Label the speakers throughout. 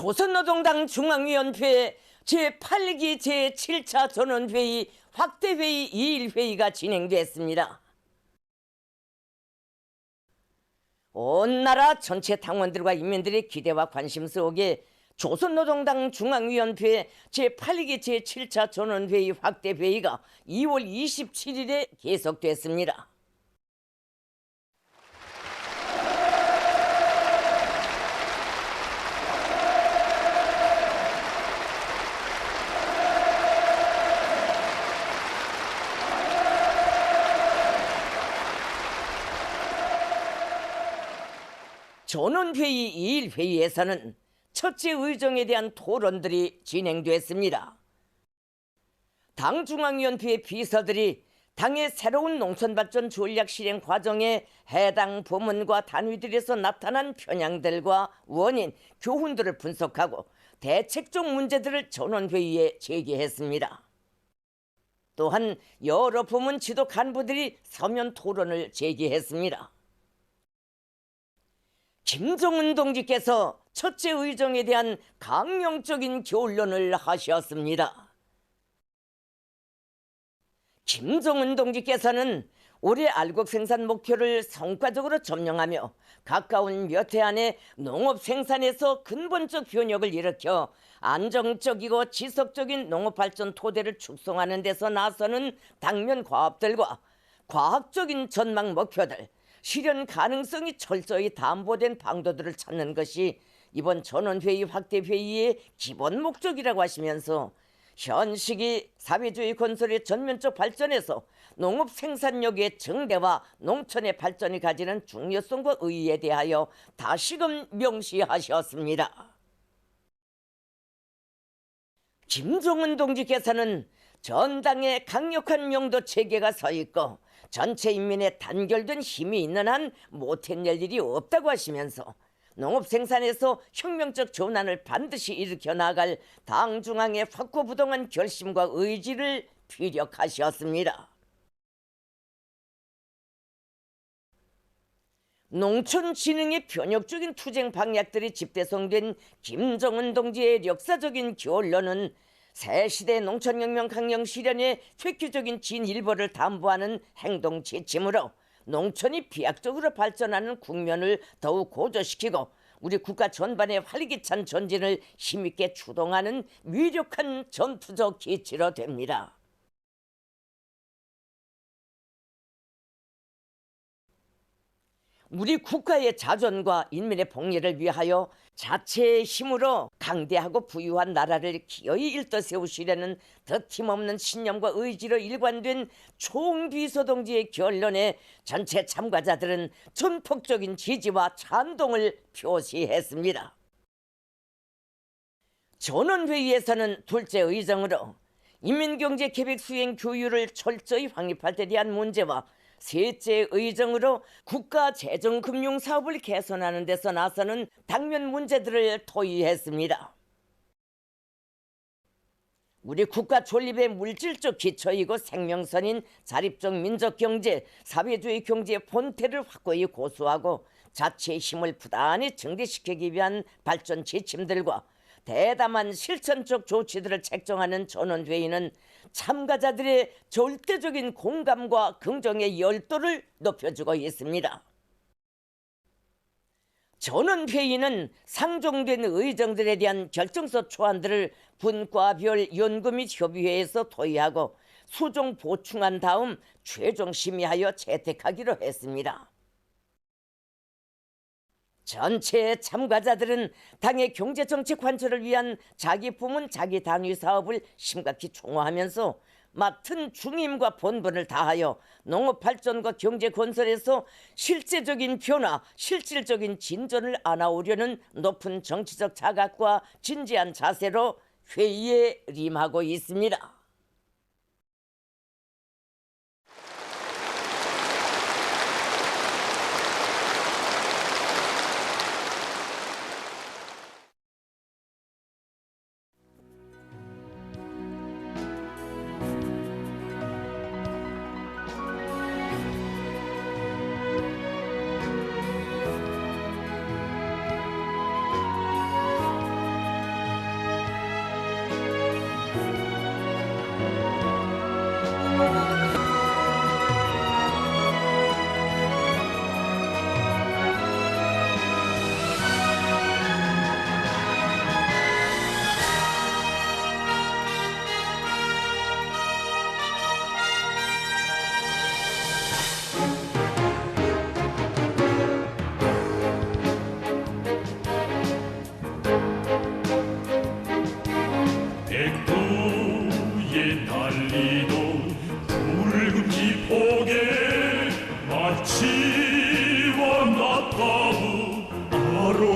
Speaker 1: 조선노동당 중앙위원회 제8기 제7차 전원회의 확대회의 2일회의가 진행됐습니다. 온 나라 전체 당원들과 인민들의 기대와 관심 속에 조선노동당 중앙위원회 제8기 제7차 전원회의 확대회의가 2월 27일에 계속됐습니다. 전원회의 2일 회의에서는 첫째 의정에 대한 토론들이 진행됐습니다. 당 중앙위원회 비서들이 당의 새로운 농촌발전 전략 실행 과정에 해당 부문과 단위들에서 나타난 편향들과 원인, 교훈들을 분석하고 대책적 문제들을 전원회의에 제기했습니다. 또한 여러 부문 지도 간부들이 서면 토론을 제기했습니다. 김정은 동지께서 첫째 의정에 대한 강령적인 교론을 하셨습니다. 김정은 동지께서는 올해 알곡 생산 목표를 성과적으로 점령하며 가까운 몇 해 안에 농업 생산에서 근본적 효력을 일으켜 안정적이고 지속적인 농업 발전 토대를 축성하는 데서 나서는 당면 과업들과 과학적인 전망 목표들, 실현 가능성이 철저히 담보된 방도들을 찾는 것이 이번 전원회의 확대 회의의 기본 목적이라고 하시면서 현 시기 사회주의 건설의 전면적 발전에서 농업 생산력의 증대와 농촌의 발전이 가지는 중요성과 의의에 대하여 다시금 명시하셨습니다. 김종은 동지께서는 전당에 강력한 명도 체계가 서 있고 전체 인민의 단결된 힘이 있는 한 못해낼 일이 없다고 하시면서 농업 생산에서 혁명적 전환을 반드시 일으켜 나갈 당 중앙의 확고부동한 결심과 의지를 피력하셨습니다. 농촌 진흥의 변혁적인 투쟁 방약들이 집대성된 김정은 동지의 역사적인 결론은 새 시대 농촌혁명 강령 실현의 획기적인 진일보를 담보하는 행동 지침으로 농촌이 비약적으로 발전하는 국면을 더욱 고조시키고 우리 국가 전반의 활기찬 전진을 힘있게 추동하는 위력한 전투적 기치로 됩니다. 우리 국가의 자존과 인민의 복리를 위하여 자체의 힘으로 강대하고 부유한 나라를 기어이 일떠 세우시려는 더 팀없는 신념과 의지로 일관된 총비서 동지의 결론에 전체 참가자들은 전폭적인 지지와 찬동을 표시했습니다. 전원회의에서는 둘째 의정으로 인민경제 계획 수행 교율을 철저히 확립할 때 대한 문제와 셋째 의정으로 국가 재정 금융 사업을 개선하는 데서 나서는 당면 문제들을 토의했습니다. 우리 국가 존립의 물질적 기초이고 생명선인 자립적 민족 경제, 사회주의 경제의 본태를 확고히 고수하고 자체의 힘을 부단히 증대시키기 위한 발전 지침들과 대담한 실천적 조치들을 책정하는 전원회의는 참가자들의 절대적인 공감과 긍정의 열도를 높여주고 있습니다. 전원회의는 상정된 의정들에 대한 결정서 초안들을 분과별 연구 및 협의회에서 토의하고 수정 보충한 다음 최종 심의하여 채택하기로 했습니다. 전체 참가자들은 당의 경제정책 관철을 위한 자기 부문 자기 당위 사업을 심각히 총화하면서 맡은 중임과 본분을 다하여 농업 발전과 경제 건설에서 실제적인 변화, 실질적인 진전을 안아오려는 높은 정치적 자각과 진지한 자세로 회의에 임하고 있습니다.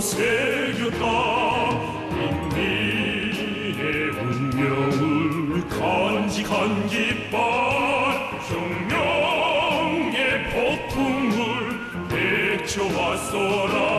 Speaker 2: 새겼다. 인민의 운명을 간직한 깃발 혁명의 폭풍을 헤쳐왔어라